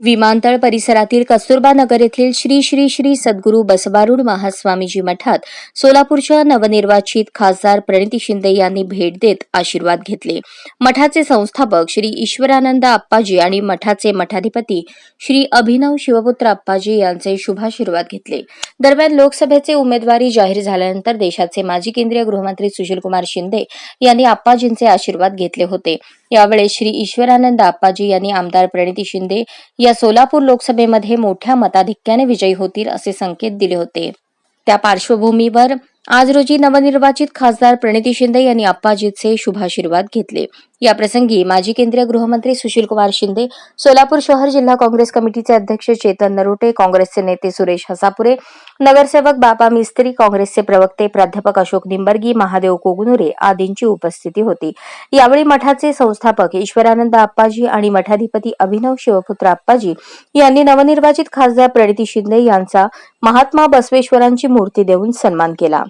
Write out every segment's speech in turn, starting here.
विमानतळ परिसरातील कस्तुरबा नगर येथील श्री श्री श्री सद्गुरू बसबारुड महास्वामीजी मठात सोलापूरच्या नवनिर्वाचित खासदार प्रणिती शिंदे यांनी भेट देत आशीर्वाद घेतले. मठाचे संस्थापक श्री ईश्वरानंद आप्पाजी आणि मठाचे मठाधिपती श्री अभिनव शिवपुत्र आप्पाजी यांचे शुभाशीर्वाद घेतले. दरम्यान लोकसभेचे उमेदवारी जाहीर झाल्यानंतर देशाचे माजी केंद्रीय गृहमंत्री सुशीलकुमार शिंदे यांनी आप्पाजींचे आशीर्वाद घेतले होते. यावेळी श्री ईश्वरानंद आप्पाजी यांनी आमदार प्रणिती शिंदे या सोलापूर लोकसभेमध्ये मोठ्या मताधिक्याने विजयी होतील असे संकेत दिले होते. त्या पार्श्वभूमीवर आज रोजी नवनिर्वाचित खासदार प्रणिती शिंदे यांनी आप्पाजीचे शुभाशीर्वाद घेतले. याप्रसंगी माजी केंद्रीय गृहमंत्री सुशीलकुमार शिंदे सोलापूर शहर जिल्हा काँग्रेस कमिटीचे अध्यक्ष चेतन नरोटे काँग्रेसचे नेते सुरेश हसापुरे नगरसेवक बापा मिस्त्री काँग्रेसचे प्रवक्ते प्राध्यापक अशोक निंबर्गी महादेव कोगनुरे आदींची उपस्थिती होती. यावेळी मठाचे संस्थापक ईश्वरानंद आप्पाजी आणि मठाधिपती अभिनव शिवपुत्र आप्पाजी यांनी नवनिर्वाचित खासदार प्रणिती शिंदे यांचा महात्मा बसवेश्वरांची मूर्ती देऊन सन्मान केला.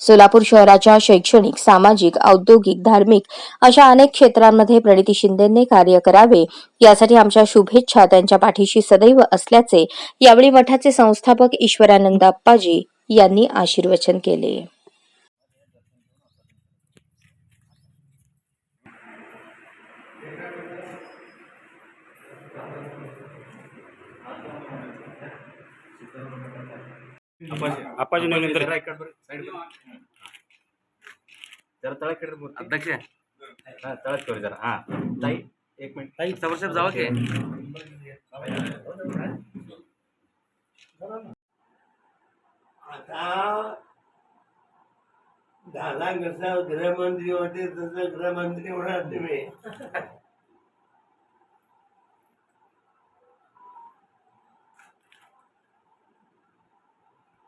सोलापूर शहराच्या शैक्षणिक सामाजिक औद्योगिक धार्मिक अशा अनेक क्षेत्रांमध्ये प्रणिती शिंदेने कार्य करावे यासाठी आमच्या शुभेच्छा त्यांच्या पाठीशी सदैव असल्याचे यावेळी मठाचे संस्थापक ईश्वरानंद अप्पाजी यांनी आशीर्वचन केले. नवीन जरा मूर्ती. अध्यक्ष. हा, तळात कर जरा. हा. ताई एक मिनिट. ताई समोरसाहेब जावं की? आता दादा कसा गृहमंत्री होते तसं गृहमंत्री होणार तुम्ही.